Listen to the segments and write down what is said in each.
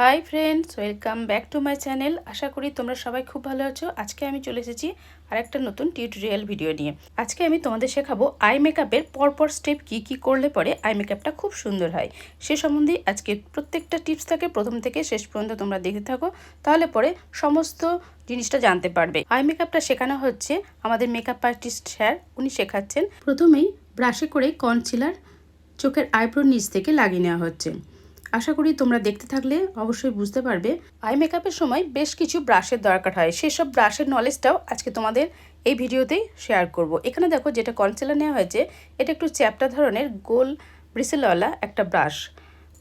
Hi friends welcome back to my channel আশা করি তোমরা সবাই খুব ভালো আছো। আজকে আমি চলে এসেছি আর একটা নতুন টিউটোরিয়াল ভিডিও নিয়ে। আজকে আমি তোমাদের শেখাবো আই মেকআপের পরপর স্টেপ কি কি করলে পরে আই মেকআপটা খুব সুন্দর হয়। সে সম্বন্ধে আজকে প্রত্যেকটা টিপস থাকে, প্রথম থেকে শেষ পর্যন্ত তোমরা দেখতে থাকো, তাহলে পরে সমস্ত জিনিসটা জানতে পারবে। আই মেকআপটা শেখানো হচ্ছে আমাদের মেকআপ আর্টিস্ট স্যার উনি শেখাচ্ছেন। প্রথমেই ব্রাশে করে কনসিলার চোখের আইব্রোর নিচ থেকে লাগিয়ে নেওয়া হচ্ছে। আশা করি তোমরা দেখতে থাকলে অবশ্যই বুঝতে পারবে। আই মেকআপের সময় বেশ কিছু ব্রাশের দরকার হয়। সেসব ব্রাশের নলেজটাও আজকে তোমাদের এই ভিডিওতেই শেয়ার করব। এখানে দেখো যেটা কনসিলার নেওয়া হয়েছে, এটা একটু চ্যাপটা ধরনের গোল ব্রিসেলওয়ালা একটা ব্রাশ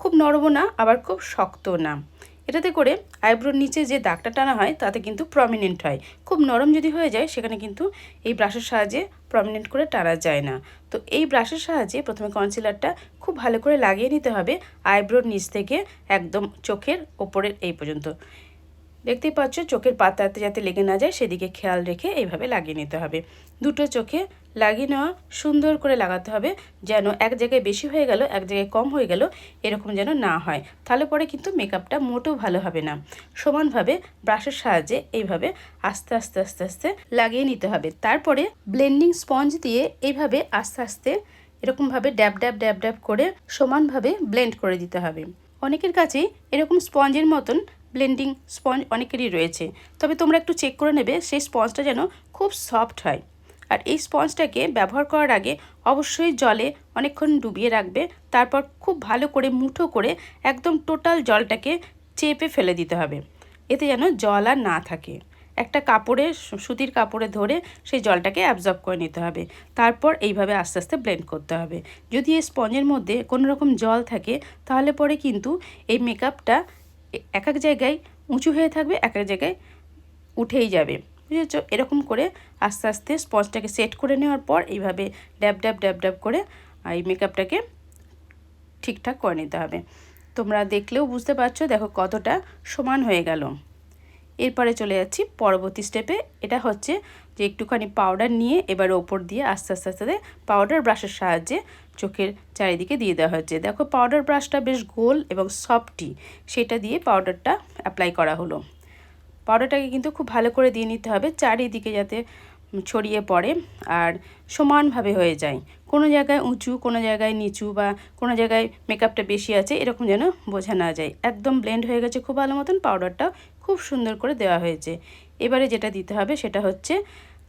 খুব নরমও না, আবার খুব শক্ত না। এটাতে করে আইব্রোর নিচে যে দাগটা টানা হয়, তাতে কিন্তু প্রমিনেন্ট হয়। খুব নরম যদি হয়ে যায়, সেখানে কিন্তু এই ব্রাশের সাহায্যে প্রমিনেন্ট করে টানা যায় না। তো এই ব্রাশের সাহায্যে প্রথমে কনসিলারটা খুব ভালো করে লাগিয়ে নিতে হবে আইব্রোর নিচ থেকে একদম চোখের ওপরের এই পর্যন্ত। দেখতেই পাচ্ছ চোখের পাতাতে যাতে লেগে না যায়, সেদিকে খেয়াল রেখে এইভাবে লাগিয়ে নিতে হবে। দুটো চোখে লাগিয়ে নেওয়া, সুন্দর করে লাগাতে হবে যেন এক জায়গায় বেশি হয়ে গেল, এক জায়গায় কম হয়ে গেল, এরকম যেন না হয়। তাহলে পরে কিন্তু মেকআপটা মোটেও ভালো হবে না। সমানভাবে ব্রাশের সাহায্যে এইভাবে আস্তে আস্তে আস্তে আস্তে লাগিয়ে নিতে হবে। তারপরে ব্লেন্ডিং স্পঞ্জ দিয়ে এইভাবে আস্তে আস্তে এরকমভাবে ড্যাব ড্যাব ড্যাব ড্যাব করে সমানভাবে ব্লেন্ড করে দিতে হবে। অনেকের কাছেই এরকম স্পঞ্জের মতন ব্লেন্ডিং স্পঞ্জ অনেকেরই রয়েছে। তবে তোমরা একটু চেক করে নেবে, সেই স্পঞ্জটা যেন খুব সফট হয়। আর এই স্পঞ্জটাকে ব্যবহার করার আগে অবশ্যই জলে অনেকক্ষণ ডুবিয়ে রাখবে, তারপর খুব ভালো করে মুঠো করে একদম টোটাল জলটাকে চেপে ফেলে দিতে হবে। এতে যেন জল আর না থাকে। একটা কাপড়ে, সুতির কাপড়ে ধরে সেই জলটাকে অ্যাবজর্ব করে নিতে হবে। তারপর এইভাবে আস্তে আস্তে ব্লেন্ড করতে হবে। যদি এই স্পঞ্জের মধ্যে কোনো রকম জল থাকে, তাহলে পরে কিন্তু এই মেকআপটা এক এক জায়গায় উঁচু হয়ে থাকবে, এক এক জায়গায় উঠেই যাবে। বুঝেছ এরকম করে আস্তে আস্তে স্পঞ্জটাকে সেট করে নেওয়ার পর এইভাবে ড্যাব ড্যাব ড্যাব ড্যাব করে এই মেকআপটাকে ঠিকঠাক করে নিতে হবে। তোমরা দেখলেও বুঝতে পারছ, দেখো কতটা সমান হয়ে গেল। এরপরে চলে যাচ্ছি পরবর্তী স্টেপে এটা হচ্ছে যে একটুখানি পাউডার নিয়ে এবার ওপর দিয়ে আস্তে আস্তে আস্তে পাউডার ব্রাশের সাহায্যে চোখের চারিদিকে দিয়ে দেওয়া হচ্ছে দেখো পাউডার ব্রাশটা বেশ গোল এবং সফটি সেটা দিয়ে পাউডারটা অ্যাপ্লাই করা হলো। পাউডারটাকে কিন্তু খুব ভালো করে দিয়ে নিতে হবে চারিদিকে যাতে ছড়িয়ে পড়ে আর সমানভাবে হয়ে যায়। কোনো জায়গায় উঁচু, কোনো জায়গায় নিচু বা কোনো জায়গায় মেকআপটা বেশি আছে, এরকম যেন বোঝা না যায়। একদম ব্লেন্ড হয়ে গেছে খুব ভালো মতন পাউডারটা খুব সুন্দর করে দেওয়া হয়েছে। এবারে যেটা দিতে হবে সেটা হচ্ছে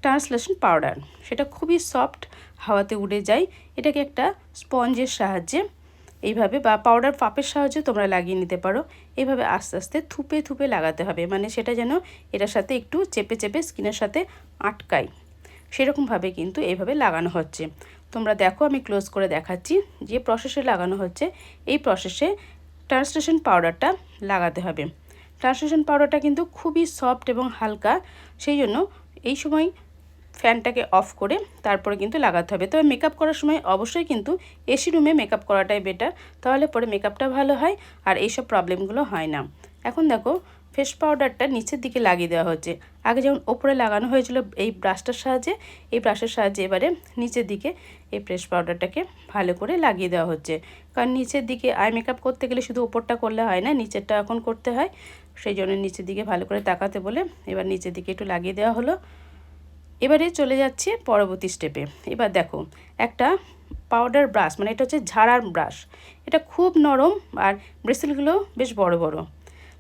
ট্রান্সলেশন পাউডার। সেটা খুবই সফট হাওয়াতে উড়ে যায়। এটাকে একটা স্পঞ্জের সাহায্যে এইভাবে বা পাউডার পাপের সাহায্যে তোমরা লাগিয়ে নিতে পারো। এইভাবে আস্তে আস্তে থুপে থুপে লাগাতে হবে। মানে সেটা যেন এটার সাথে একটু চেপে চেপে স্কিনের সাথে আটকায়। সেরকমভাবে কিন্তু এইভাবে লাগানো হচ্ছে। তোমরা দেখো, আমি ক্লোজ করে দেখাচ্ছি যে প্রসেসে লাগানো হচ্ছে। এই প্রসেসে ট্রান্সলেশন পাউডারটা লাগাতে হবে। ট্রান্সলেশন পাউডারটা কিন্তু খুবই সফট এবং হালকা, সেই জন্য এই সময় ফ্যানটাকে অফ করে তারপরে কিন্তু লাগাতে হবে। তবে মেকআপ করার সময় অবশ্যই কিন্তু এসি রুমে মেকআপ করাটাই বেটার তাহলে পরে মেকআপটা ভালো হয় আর এইসব প্রবলেমগুলো হয় না। এখন দেখো ফেস পাউডারটা নিচের দিকে লাগিয়ে দেওয়া হচ্ছে আগে যেমন ওপরে লাগানো হয়েছিল এই ব্রাশটার সাহায্যে, এই ব্রাশের সাহায্যে এবারে নিচের দিকে এই ফ্রেশ পাউডারটাকে ভালো করে লাগিয়ে দেওয়া হচ্ছে। কারণ নিচের দিকে আই মেকআপ করতে গেলে শুধু ওপরটা করলে হয় না, নিচেরটা এখন করতে হয়। সেই জন্য নিচের দিকে ভালো করে তাকাতে বলে এবার নিচের দিকে একটু লাগিয়ে দেওয়া হলো। এবারে চলে যাচ্ছে পরবর্তী স্টেপে। এবার দেখো, একটা পাউডার ব্রাশ মানে এটা হচ্ছে ঝাড়ার ব্রাশ। এটা খুব নরম আর ব্রেসেলগুলো বেশ বড় বড়।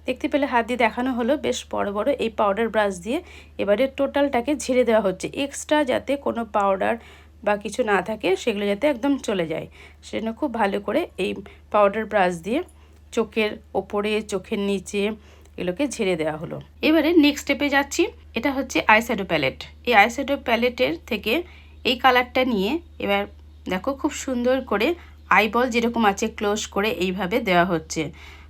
দেখতে পেলে হাত দিয়ে দেখানো হলো, বেশ বড় বড় এই পাউডার ব্রাশ দিয়ে। এবারে টোটালটাকে ঝেড়ে দেওয়া হচ্ছে। এক্সট্রা যাতে কোনো পাউডার বা কিছু না থাকে, সেগুলো যাতে একদম চলে যায়। সেজন্য খুব ভালো করে এই পাউডার ব্রাশ দিয়ে চোখের ওপরে, চোখের নিচে এগুলোকে ঝেড়ে দেওয়া হলো। এবারে নেক্সট স্টেপে যাচ্ছি। এটা হচ্ছে আইস্যাডো প্যালেট এই আইস্যাডো প্যালেটের থেকে এই কালারটা নিয়ে এবার দেখো খুব সুন্দর করে আইবল যেরকম আছে ক্লোজ করে এইভাবে দেওয়া হচ্ছে।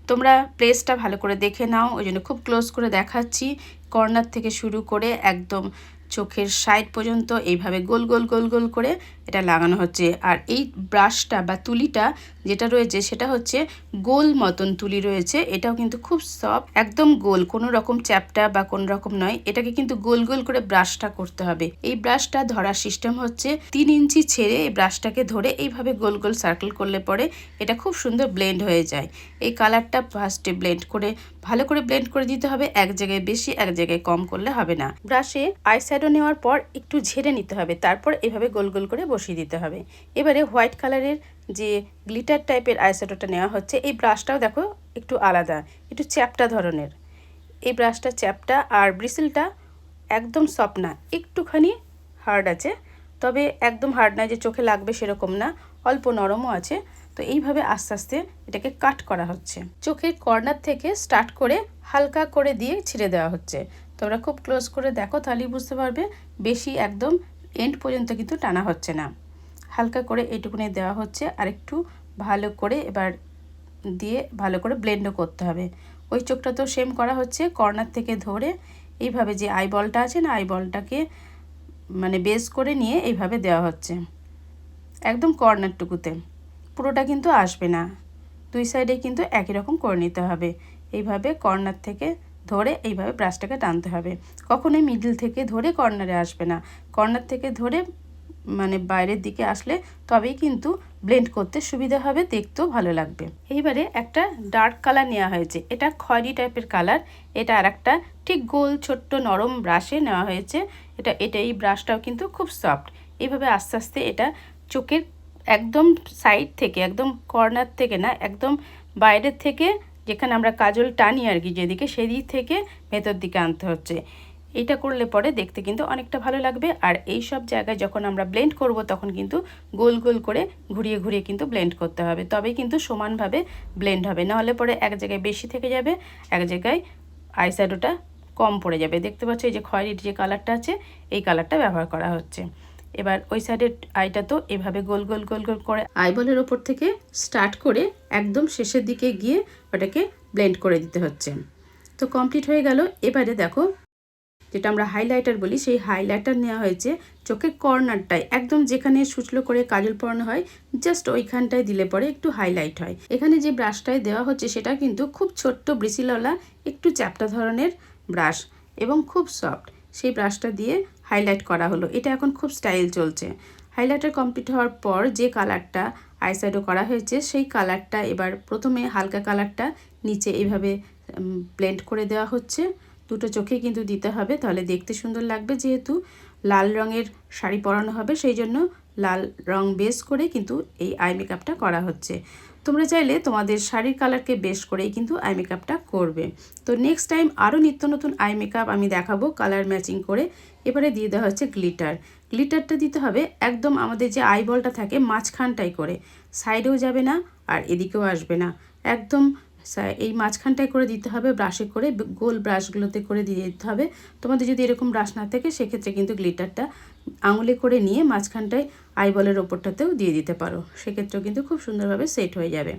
তোমরা প্লেসটা ভালো করে দেখে নাও। ওই জন্য খুব ক্লোজ করে দেখাচ্ছি। কর্নার থেকে শুরু করে একদম চোখের সাইড পর্যন্ত এইভাবে গোল গোল গোল গোল করে এটা লাগানো হচ্ছে। আর এই ব্রাশটা বা তুলিটা যেটা রয়েছে সেটা হচ্ছে গোল মতন তুলি রয়েছে। এটাও কিন্তু খুব সফট, একদম গোল, কোনো রকম চ্যাপটা বা কোন রকম নয়। এটাকে কিন্তু গোল গোল করে ব্রাশটা করতে হবে। এই ব্রাশটা ধরার সিস্টেম হচ্ছে তিন ইঞ্চি ছেড়ে এই ব্রাশটাকে ধরে এইভাবে গোল গোল সার্কেল করলে পরে এটা খুব সুন্দর ব্লেন্ড হয়ে যায়। এই কালারটা ফার্স্টে ব্লেন্ড করে, ভালো করে ব্লেন্ড করে দিতে হবে। এক জায়গায় বেশি, এক জায়গায় কম করলে হবে না। ব্রাশে আই শ্যাডো নেওয়ার পর একটু ঝেড়ে নিতে হবে। তারপর এভাবে গোল গোল করে বসিয়ে দিতে হবে। এবারে হোয়াইট কালারের যে গ্লিটার টাইপের আইশ্যাডোটা নেওয়া হচ্ছে, এই ব্রাশটাও দেখো একটু আলাদা, একটু চ্যাপটা ধরনের। এই ব্রাশটা চ্যাপটা আর ব্রিসেলটা একদম সফট না, একটুখানি হার্ড আছে। তবে একদম হার্ড না যে চোখে লাগবে সেরকম না, অল্প নরমও আছে। তো এইভাবে আস্তে আস্তে এটাকে কাট করা হচ্ছে। চোখের কর্নার থেকে স্টার্ট করে হালকা করে দিয়ে ছিঁড়ে দেওয়া হচ্ছে। তোমরা খুব ক্লোজ করে দেখো, তাহলেই বুঝতে পারবে, বেশি একদম এন্ড পর্যন্ত কিন্তু টানা হচ্ছে না। হালকা করে এইটুকুনি দেওয়া হচ্ছে, আর একটু ভালো করে এবার দিয়ে ভালো করে ব্লেন্ডও করতে হবে। ওই চোখটা তো সেম করা হচ্ছে কর্নার থেকে ধরে এইভাবে যে আই বলটা আছে না আই বলটাকে মানে বেস করে নিয়ে এইভাবে দেওয়া হচ্ছে। একদম কর্নারটুকুতে পুরোটা কিন্তু আসবে না। দুই সাইডে কিন্তু একই রকম করে নিতে হবে। এইভাবে কর্নার থেকে ধরে এইভাবে ব্রাশটাকে টানতে হবে। কখনোই মিডল থেকে ধরে কর্নারে আসবে না। কর্নার থেকে ধরে মানে বাইরের দিকে আসলে তবেই কিন্তু ব্লেন্ড করতে সুবিধা হবে, দেখতেও ভালো লাগবে। এইবারে একটা ডার্ক কালার নেওয়া হয়েছে। এটা খয়েরি টাইপের কালার এটা আর একটা ঠিক গোল, ছোট্ট, নরম ব্রাশে নেওয়া হয়েছে। এটা এটা এই ব্রাশটাও কিন্তু খুব সফট এইভাবে আস্তে আস্তে এটা চোখের একদম সাইড থেকে, একদম কর্নার থেকে না, একদম বাইরের থেকে যেখানে আমরা কাজল টানি আর কি, যেদিকে সেদিক থেকে ভেতর দিকে আনতে হচ্ছে। এটা করলে পরে দেখতে কিন্তু অনেকটা ভালো লাগবে। আর এই সব জায়গায় যখন আমরা ব্লেন্ড করব, তখন কিন্তু গোল গোল করে ঘুরিয়ে ঘুরিয়ে কিন্তু ব্লেন্ড করতে হবে। তবেই কিন্তু সমানভাবে ব্লেন্ড হবে। নাহলে পরে এক জায়গায় বেশি থেকে যাবে, এক জায়গায় আইশ্যাডোটা কম পড়ে যাবে। দেখতে পাচ্ছ এই যে খয়েরির যে কালারটা আছে, এই কালারটা ব্যবহার করা হচ্ছে। এবার ওই সাইডের আইটা তো এভাবে গোল গোল গোল গোল করে আইবলের ওপর থেকে স্টার্ট করে একদম শেষের দিকে গিয়ে ওটাকে ব্লেন্ড করে দিতে হচ্ছে। তো কমপ্লিট হয়ে গেল। এবারে দেখো, যেটা আমরা হাইলাইটার বলি, সেই হাইলাইটার নেওয়া হয়েছে চোখের কর্নারটায়। একদম যেখানে সুচলো করে কাজল পরানো হয় জাস্ট ওইখানটায় দিলে পরে একটু হাইলাইট হয়। এখানে যে ব্রাশটায় দেওয়া হচ্ছে, সেটা কিন্তু খুব ছোট্ট ব্রিসিলওয়ালা একটু চ্যাপটা ধরনের ব্রাশ এবং খুব সফট সেই ব্রাশটা দিয়ে হাইলাইট করা হলো। এটা এখন খুব স্টাইল চলছে। হাইলাইটার কমপ্লিট হওয়ার পর যে কালারটা আইস্যাডো করা হয়েছে, সেই কালারটা এবার প্রথমে হালকা কালারটা নিচে এইভাবে ব্লেন্ড করে দেওয়া হচ্ছে। দুটো চোখে কিন্তু দিতে হবে, তাহলে দেখতে সুন্দর লাগবে যেহেতু লাল রঙের শাড়ি পরানো হবে, সেই জন্য লাল রং বেস করে কিন্তু এই আই মেকআপটা করা হচ্ছে। তোমরা চাইলে তোমাদের শাড়ির কালারকে বেশ করেই কিন্তু আই মেকআপটা করবে। তো নেক্সট টাইম আরও নিত্য নতুন আই মেকআপ আমি দেখাবো কালার ম্যাচিং করে। এবারে দিয়ে দেওয়া হচ্ছে গ্লিটার গ্লিটারটা দিতে হবে একদম আমাদের যে আই বলটা থাকে মাঝখানটাই করে। সাইডেও যাবে না আর এদিকেও আসবে না। একদম এই মাঝখানটায় করে দিতে হবে ব্রাশে করে গোল ব্রাশগুলোতে করে দিয়ে দিতে হবে। তোমাদের যদি এরকম ব্রাশ না থাকে, সেক্ষেত্রে কিন্তু গ্লিটারটা আঙুলে করে নিয়ে মাঝখানটায় আইবলের ওপরটাতেও দিয়ে দিতে পারো। সেক্ষেত্রেও কিন্তু খুব সুন্দরভাবে সেট হয়ে যাবে।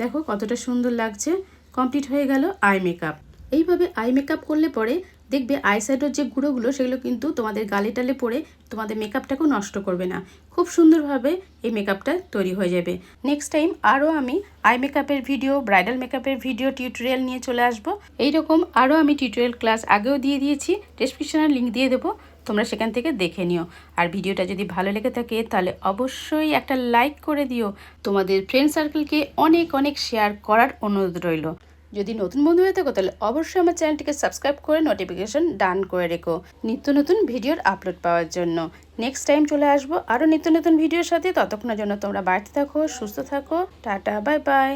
দেখো কতটা সুন্দর লাগছে। কমপ্লিট হয়ে গেল আই মেকআপ এইভাবে আই মেকআপ করলে পরে দেখবে আইশ্যাডোর যে গুঁড়োগুলো, সেগুলো কিন্তু তোমাদের গালে টালে পরে তোমাদের মেকআপটাকেও নষ্ট করবে না। খুব সুন্দরভাবে এই মেকআপটা তৈরি হয়ে যাবে। নেক্সট টাইম আরও আমি আই মেকআপের ভিডিও ব্রাইডাল মেকআপের ভিডিও টিউটোরিয়াল নিয়ে চলে আসব। এইরকম আরও আমি টিউটোরিয়াল ক্লাস আগেও দিয়ে দিয়েছি। ডিসক্রিপশনের লিঙ্ক দিয়ে দেবো। তোমরা সেখান থেকে দেখে নিও। আর ভিডিওটা যদি ভালো লেগে থাকে, তাহলে অবশ্যই একটা লাইক করে দিও। তোমাদের ফ্রেন্ড সার্কেলকে অনেক অনেক শেয়ার করার অনুরোধ রইল। যদি নতুন বন্ধু হয়ে থাকো, তাহলে অবশ্যই আমার চ্যানেলটিকে সাবস্ক্রাইব করে নোটিফিকেশন ডান করে রেখো। নিত্য নতুন ভিডিওর আপলোড পাওয়ার জন্য। নেক্সট টাইম চলে আসব আরও নিত্য নতুন ভিডিওর সাথে। ততক্ষণের জন্য তোমরা বাড়িতে থাকো, সুস্থ থাকো। Tata bye bye